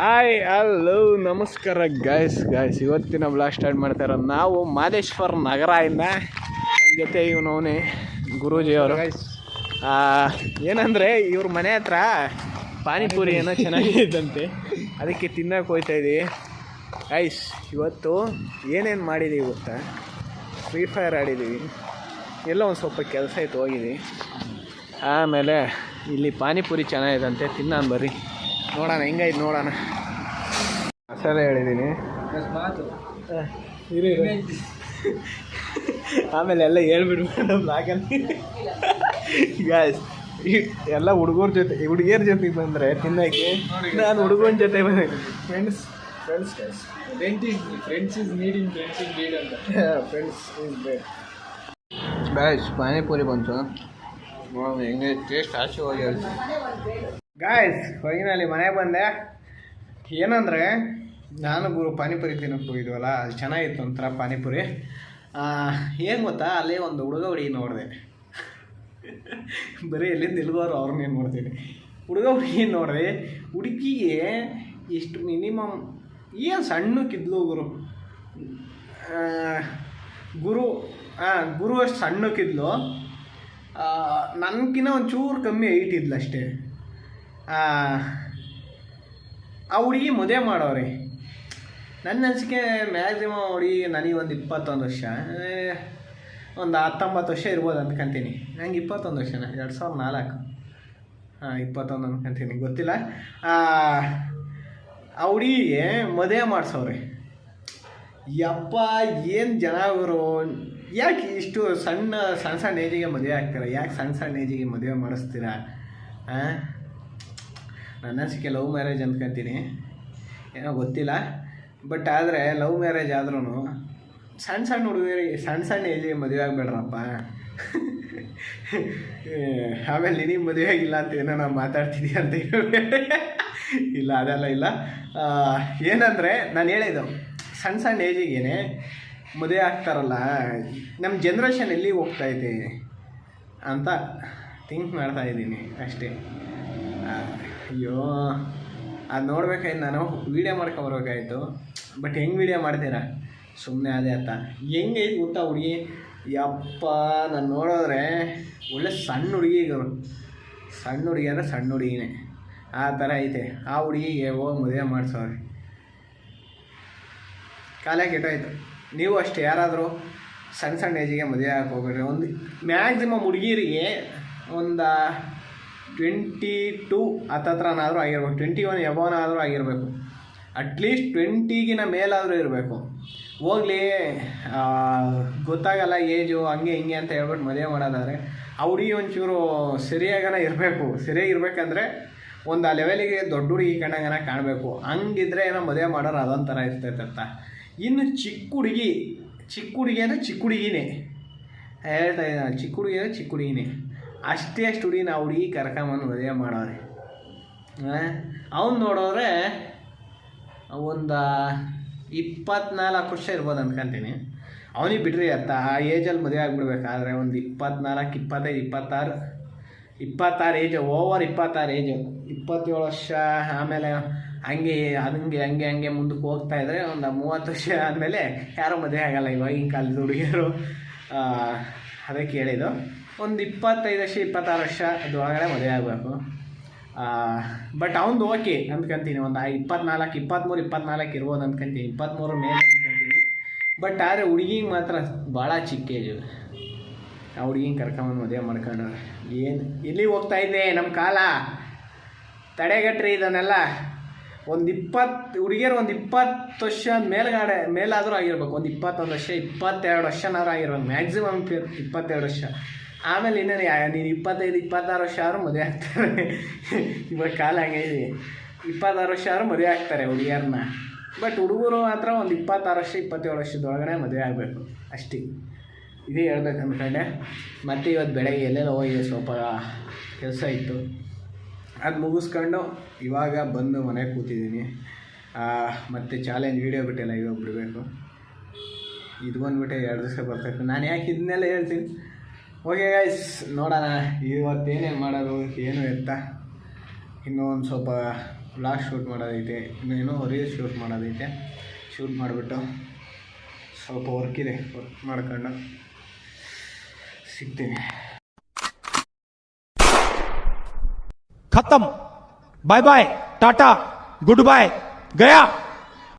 Hi hello ನಮಸ್ಕಾರ guys guys ಇವತ್ತಿನ blog start ಮಾಡ್ತಾ ಇರೋದು ನಾವು ಮಾದೇಶ್ವರ ನಗರದಿಂದ ನನ್ನ ಜೊತೆ ಇವನವನೇ ಗುರೂಜಿ ಅವರು. ಏನಂದರೆ ಇವ್ರ ಮನೆ ಹತ್ರ ಪಾನಿಪುರಿ ಏನೋ ಚೆನ್ನಾಗಿದ್ದಂತೆ. ಅದಕ್ಕೆ ತಿನ್ನಕ್ಕೆ ಹೋಗ್ತಾ ಇದ್ದೀವಿ ಗೈಸ್ ಇವತ್ತು ಏನೇನು ಮಾಡಿದ್ದೀವಿ ಗೊತ್ತಾ? ಫ್ರೀ ಫೈರ್ ಆಡಿದ್ದೀವಿ ಎಲ್ಲ ಒಂದು ಸ್ವಲ್ಪ ಕೆಲಸ ಇತ್ತು ಹೋಗಿದ್ದೀವಿ ಆಮೇಲೆ ಇಲ್ಲಿ ಪಾನಿಪುರಿ ಚೆನ್ನಾಗಿದಂತೆ ತಿನ್ನಾನ್ ಬರ್ರಿ. ನೋಡೋಣ ಹೆಂಗೈತೆ ನೋಡೋಣ. ಮಸಾಲೆ ಹೇಳಿದ್ದೀನಿ. ಆಮೇಲೆ ಎಲ್ಲ ಹೇಳ್ಬಿಡ್ಬೇಡ ಬ್ಲಾಗಲ್ಲಿ ಗಾಯ್ಸ್ ಎಲ್ಲ ಹುಡುಗರ ಜೊತೆ ಹುಡುಗಿಯರ ಜೊತೆ ಬಂದರೆ ತಿನ್ನೋಕ್ಕೆ ನಾನು ಹುಡುಗನ ಜೊತೆ ಬಂದೆ. Friends friends friends is needing friends is need ಅಂತ. ಫ್ರೆಂಡ್ಸ್ ಗಾಯ್ಸ್ ಪಾನಿಪುರಿ ಬಂತು. ನೋಡೋಣ ಹೆಂಗೆ ಟೇಸ್ಟ್ ಆಚೆ ಹೋಗಿ ಗಾಯ್ಸ್ ಫೈನಲಿ ಮನೆಗೆ ಬಂದೆ. ಏನಂದರೆ, ನಾನು ಗುರು ಪಾನಿಪುರಿ ತಿನ್ನಕ್ಕೆ ಹೋಗಿದ್ವಲ್ಲ, ಅದು ಚೆನ್ನಾಗಿತ್ತು ಒಂಥರ ಪಾನಿಪುರಿ. ಏನು ಗೊತ್ತಾ, ಅಲ್ಲಿ ಒಂದು ಹುಡುಗ ಹುಡುಗಿ ನೋಡಿದೆ. ಬರೀ ಎಲ್ಲಿಂದ ಅವ್ರನ್ನ ಏನು ಮಾಡ್ತೀನಿ ಹುಡುಗ ಹುಡುಗಿ ನೋಡಿದೆ, ಹುಡುಗಿಗೆ ಇಷ್ಟು ಮಿನಿಮಮ್ ಏನು ಸಣ್ಣಕ್ಕಿದ್ಲು ಗುರು? ಗುರು ಹಾಂ ಗುರು ಅಷ್ಟು ಸಣ್ಣಕ್ಕಿದ್ಲು. ನನಗಿನ್ನ ಒಂಚೂರು ಕಮ್ಮಿ ಐಟ್ ಇದ್ಲು ಅಷ್ಟೇ. ಆ ಹುಡುಗಿ ಮದುವೆ ಮಾಡೋರಿ. ನನ್ನ ಅನಿಸಿಕೆ ಮ್ಯಾಕ್ಸಿಮಮ್ ಹುಡುಗಿ ನನಗೆ ಒಂದು ಇಪ್ಪತ್ತೊಂದು ವರ್ಷ. ಒಂದು ಹತ್ತೊಂಬತ್ತು ವರ್ಷ ಇರ್ಬೋದು ಅಂದ್ಕೊಂತೀನಿ ನಂಗೆ ಇಪ್ಪತ್ತೊಂದು ವರ್ಷನ, ಎರಡು ಸಾವಿರದ ನಾಲ್ಕು. ಹಾಂ ಇಪ್ಪತ್ತೊಂದು ಅಂದ್ಕೊಂತೀನಿ ಗೊತ್ತಿಲ್ಲ. ಆ ಹುಡುಗಿಗೆ ಮದುವೆ ಮಾಡಿಸೋರಿ. ಯಪ್ಪ, ಏನು ಜನ ಇವರು? ಯಾಕೆ ಇಷ್ಟು ಸಣ್ಣ ಸಣ್ಣ ಸಣ್ಣ ಏಜಿಗೆ ಮದುವೆ ಆಗ್ತೀರಾ? ಯಾಕೆ ಸಣ್ಣ ಸಣ್ಣ ಏಜಿಗೆ ಮದುವೆ ಮಾಡಿಸ್ತೀರಾ? ಹಾಂ ನನ್ನ ಅನಿಸಿಕೆ ಲವ್ ಮ್ಯಾರೇಜ್ ಅಂದ್ಕೊಂತೀನಿ ಏನೋ ಗೊತ್ತಿಲ್ಲ. ಬಟ್ ಆದರೆ ಲವ್ ಮ್ಯಾರೇಜ್ ಆದ್ರೂ ಸಣ್ಣ ಸಣ್ಣ ಹುಡುಗರಿಗೆ ಸಣ್ಣ ಸಣ್ಣ ಏಜಿಗೆ ಮದುವೆ ಆಗಬೇಡ್ರಪ್ಪ. ಆಮೇಲೆ ನಿನಗೆ ಮದುವೆ ಆಗಿಲ್ಲ ಅಂತ ಏನೋ ನಾನು ಮಾತಾಡ್ತೀನಿ ಅಂತ ಇಲ್ಲ, ಅದೆಲ್ಲ ಇಲ್ಲ. ಏನಂದರೆ ನಾನು ಹೇಳಿದ್ದು ಸಣ್ಣ ಸಣ್ಣ ಏಜಿಗೇನೆ ಮದುವೆ ಆಗ್ತಾರಲ್ಲ ನಮ್ಮ ಜನ್ರೇಷನ್ ಎಲ್ಲಿಗೆ ಹೋಗ್ತಾ ಇದೆ ಅಂತ ಥಿಂಕ್ ಮಾಡ್ತಾ ಇದ್ದೀನಿ ಅಷ್ಟೇ. ಅಯ್ಯೋ, ಅದು ನೋಡ್ಬೇಕಾಯ್ತು ನಾನು. ವೀಡಿಯೋ ಮಾಡ್ಕೊಬರ್ಬೇಕಾಯ್ತು ಬಟ್ ಹೆಂಗೆ ವೀಡಿಯೋ ಮಾಡ್ತೀರಾ? ಸುಮ್ಮನೆ ಅದೇ ಅತ್ತ ಹೆಂಗೈತೆ ಗೊತ್ತಾ ಹುಡುಗಿ? ಯಪ್ಪ, ನಾನು ನೋಡಿದ್ರೆ ಒಳ್ಳೆ ಸಣ್ಣ ಹುಡುಗಿಗಳು ಸಣ್ಣ ಹುಡುಗಿ ಅಂದರೆ ಸಣ್ಣ ಹುಡುಗಿನೇ. ಆ ಥರ ಐತೆ. ಆ ಹುಡುಗಿಗೆ ಹೋಗಿ ಮದುವೆ ಮಾಡಿಸೋರಿ ಕಾಲ ಕೆಟ್ಟೋಯ್ತು. ನೀವು ಅಷ್ಟೇ, ಯಾರಾದರೂ ಸಣ್ಣ ಸಣ್ಣ ಏಜಿಗೆ ಮದುವೆ ಆಗಕ್ಕೆ ಹೋಗ್ರಿ ಒಂದು ಮ್ಯಾಕ್ಸಿಮಮ್ ಹುಡುಗಿರಿಗೆ ಒಂದು ಟ್ವೆಂಟಿ ಟು ಹತ್ತತ್ರನಾದರೂ ಆಗಿರ್ಬೇಕು. ಟ್ವೆಂಟಿ ಒನ್ ಎಬೋನಾದರೂ ಆಗಿರಬೇಕು. ಅಟ್ಲೀಸ್ಟ್ ಟ್ವೆಂಟಿಗಿನ ಮೇಲಾದರೂ ಇರಬೇಕು. ಹೋಗ್ಲಿ ಗೊತ್ತಾಗಲ್ಲ ಏಜು, ಹಂಗೆ ಹಿಂಗೆ ಅಂತ ಹೇಳ್ಬಿಟ್ಟು ಮದುವೆ ಮಾಡೋದಾದರೆ ಆ ಒಂಚೂರು ಸರಿಯಾಗನ ಇರಬೇಕು. ಸರಿಯಾಗಿ ಇರಬೇಕಂದ್ರೆ ಒಂದು ಆ ಲೆವೆಲಿಗೆ ದೊಡ್ಡ ಹುಡುಗಿ ಕಂಡಂಗನ ಕಾಣಬೇಕು. ಹಂಗಿದ್ರೆ ಏನೋ ಮದುವೆ ಮಾಡೋರು ಅದೊಂಥರ ಇರ್ತೈತೆ ಅಂತ. ಇನ್ನು ಚಿಕ್ಕ ಹುಡುಗಿ ಚಿಕ್ಕ ಹುಡುಗಿ ಅಂದರೆ ಚಿಕ್ಕ ಹುಡುಗಿನೇ. ಹೇಳ್ತಾ ಇದ್ದಾನೆ ಚಿಕ್ಕ ಹುಡುಗಿ ಅಂದರೆ ಚಿಕ್ಕ ಹುಡುಗಿನೇ. ಅಷ್ಟೇ ಆ ಹುಡುಗಿ ಕರ್ಕೊಂಬಂದು ಮದುವೆ ಮಾಡೋರೆ ಅವ್ನು ನೋಡೋದ್ರೆ ಒಂದು ಇಪ್ಪತ್ನಾಲ್ಕು ವರ್ಷ ಇರ್ಬೋದು ಅನ್ಕೊಂತೀನಿ. ಅವನಿಗೆ ಬಿಡ್ರಿ ಅತ್ತ ಆ ಏಜಲ್ಲಿ ಮದುವೆ ಆಗಿಬಿಡ್ಬೇಕಾದ್ರೆ ಒಂದು ಇಪ್ಪತ್ನಾಲ್ಕು, ಇಪ್ಪತ್ತೈದು, ಇಪ್ಪತ್ತಾರು ಇಪ್ಪತ್ತಾರು ಏಜ್ ಓವರ್ ಇಪ್ಪತ್ತಾರು ಏಜು ಇಪ್ಪತ್ತೇಳು ವರ್ಷ ಆಮೇಲೆ ಹಂಗೆ ಹಂಗೆ ಹಂಗೆ ಹಂಗೆ ಮುಂದಕ್ಕೆ ಹೋಗ್ತಾ ಇದ್ರೆ ಒಂದು ಮೂವತ್ತು ವರ್ಷ ಆದಮೇಲೆ ಯಾರೂ ಮದುವೆ ಆಗಲ್ಲ ಇವಾಗಿನ ಕಾಲದ ಹುಡುಗಿಯರು. ಅದೇ ಅದಕ್ಕೆ ಹೇಳಿದ್ದು ಒಂದು ಇಪ್ಪತ್ತೈದು ವರ್ಷ, ಇಪ್ಪತ್ತಾರು ವರ್ಷ ಅದೊಳಗಡೆ ಮದುವೆ ಆಗಬೇಕು. ಬಟ್ ಅವ್ನು ಓಕೆ ಅಂದ್ಕೊಂತೀನಿ ಒಂದು ಇಪ್ಪತ್ನಾಲ್ಕು ಇಪ್ಪತ್ತ್ಮೂರು ಇಪ್ಪತ್ನಾಲ್ಕು ಇರ್ಬೋದು ಅಂದ್ಕೊಂತೀನಿ ಇಪ್ಪತ್ತ್ಮೂರು ಮೇಲೆ ಅಂದ್ಕೊಂತೀನಿ ಬಟ್ ಆದರೆ ಹುಡುಗಿಗೆ ಮಾತ್ರ ಭಾಳ ಚಿಕ್ಕ ಏಜು ಆ ಹುಡುಗಿನ ಕರ್ಕೊಂಬಂದು ಮದುವೆ ಮಾಡ್ಕೊಂಡು ಏನು ಎಲ್ಲಿಗೆ ಹೋಗ್ತಾ ಇದ್ದೆ? ನಮ್ಮ ಕಾಲ. ತಡೆಗಟ್ರಿ ಇದನ್ನೆಲ್ಲ. ಒಂದು ಇಪ್ಪತ್ತು ಹುಡುಗಿಯರು ಒಂದು ಇಪ್ಪತ್ತು ವರ್ಷ ಮೇಲ್ಗಡೆ, ಮೇಲಾದರೂ ಆಗಿರ್ಬೇಕು. ಒಂದು ಇಪ್ಪತ್ತೊಂದು ವರ್ಷ, ಇಪ್ಪತ್ತೆರಡು ವರ್ಷನಾದ್ರೂ ಆಗಿರ್ಬೇಕು. ಮ್ಯಾಕ್ಸಿಮಮ್ ಇಪ್ಪತ್ತೆರಡು ವರ್ಷ. ಆಮೇಲೆ ಇನ್ನೇನು ನೀನು ಇಪ್ಪತ್ತೈದು, ಇಪ್ಪತ್ತಾರು ವರ್ಷ ಆದರೂ ಮದುವೆ ಆಗ್ತಾರೆ. ಇವಾಗ ಕಾಲ ಹಂಗಿದೆ ಇಪ್ಪತ್ತಾರು ವರ್ಷ ಆದ್ರೂ ಮದುವೆ ಆಗ್ತಾರೆ ಹುಡುಗಿಯರನ್ನ. ಬಟ್ ಹುಡುಗರು ಮಾತ್ರ ಒಂದು ಇಪ್ಪತ್ತಾರು ವರ್ಷ, ಇಪ್ಪತ್ತೇಳು ವರ್ಷದೊಳಗಡೆ ಮದುವೆ ಆಗಬೇಕು. ಅಷ್ಟೇ. ಇದೇ ಹೇಳ್ಬೇಕು ಅಂದ್ಕೊಂಡೆ ಮತ್ತು ಇವತ್ತು ಬೆಳಗ್ಗೆ ಎಲ್ಲೆಲ್ಲ ಹೋಗಿದೆ ಸ್ವಲ್ಪ ಕೆಲಸ ಇತ್ತು. ಅದು ಮುಗಿಸ್ಕೊಂಡು ಇವಾಗ ಬಂದು ಮನೆಗೆ ಕೂತಿದ್ದೀನಿ. ಮತ್ತು ಚಾಲೆಂಜ್ ವೀಡಿಯೋ ಬಿಟ್ಟೆಲ್ಲ ಇವಾಗ ಬಿಡಬೇಕು. ಇದು ಬಂದುಬಿಟ್ಟೆ ಎರಡು ದಿವಸ ಬರ್ತೈತೆ. ನಾನು ಯಾಕೆ ಇದನ್ನೆಲ್ಲ ಹೇಳ್ತೀನಿ? ಓಕೆ ಗೈಸ್ ನೋಡೋಣ. ಇವತ್ತೇನೇನು ಮಾಡೋದು, ಏನು ಎತ್ತ ಇನ್ನೂ ಒಂದು ಸ್ವಲ್ಪ ಲಾಸ್ಟ್ ಶೂಟ್ ಮಾಡೋದೈತೆ. ಇನ್ನೇನೋ ರೀಲ್ ಶೂಟ್ ಮಾಡೋದೈತೆ. ಶೂಟ್ ಮಾಡಿಬಿಟ್ಟು ಸ್ವಲ್ಪ ವರ್ಕ್ ಇದೆ ವರ್ಕ್ ಮಾಡ್ಕೊಂಡು ಸಿಗ್ತೀನಿ. ಖತಮ್. Bye bye Tata good bye Gaya